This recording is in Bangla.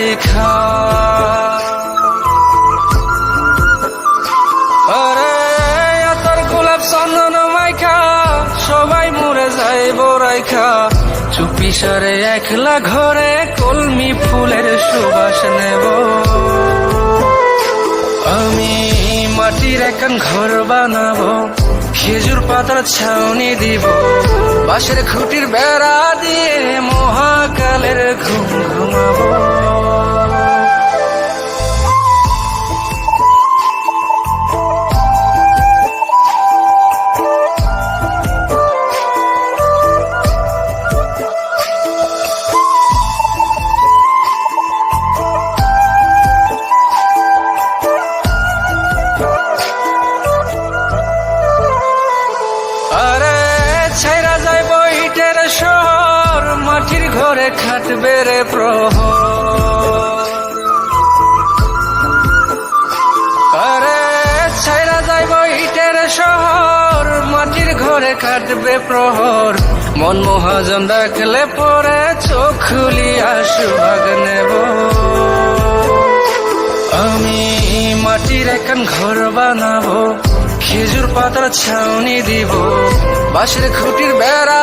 রে রাইখা আরে আতর গোলাপ চন্দন একলা ঘরে কলমি ফুলের সুবাস নেব আমি মাটির এখন ঘর বানাবো খেজুর পাতার ছাউনি দিব বাঁশের খুঁটির বেড়া দিয়ে মহাকালের ঘুম ঘুমাবো ঘরে খাটবে রে প্রহর। আরে, ছাইরা যাইব ইটের শহর, মাটির ঘরে কাটবে প্রহর। মন মহাজন ডাকলে পরে চোখ খুলিয়া সুভাগ নেব। আমি মাটির এখন ঘর বানাবো, খেজুর পাতার ছাউনি দিব, বাঁশের খুঁটির বেড়া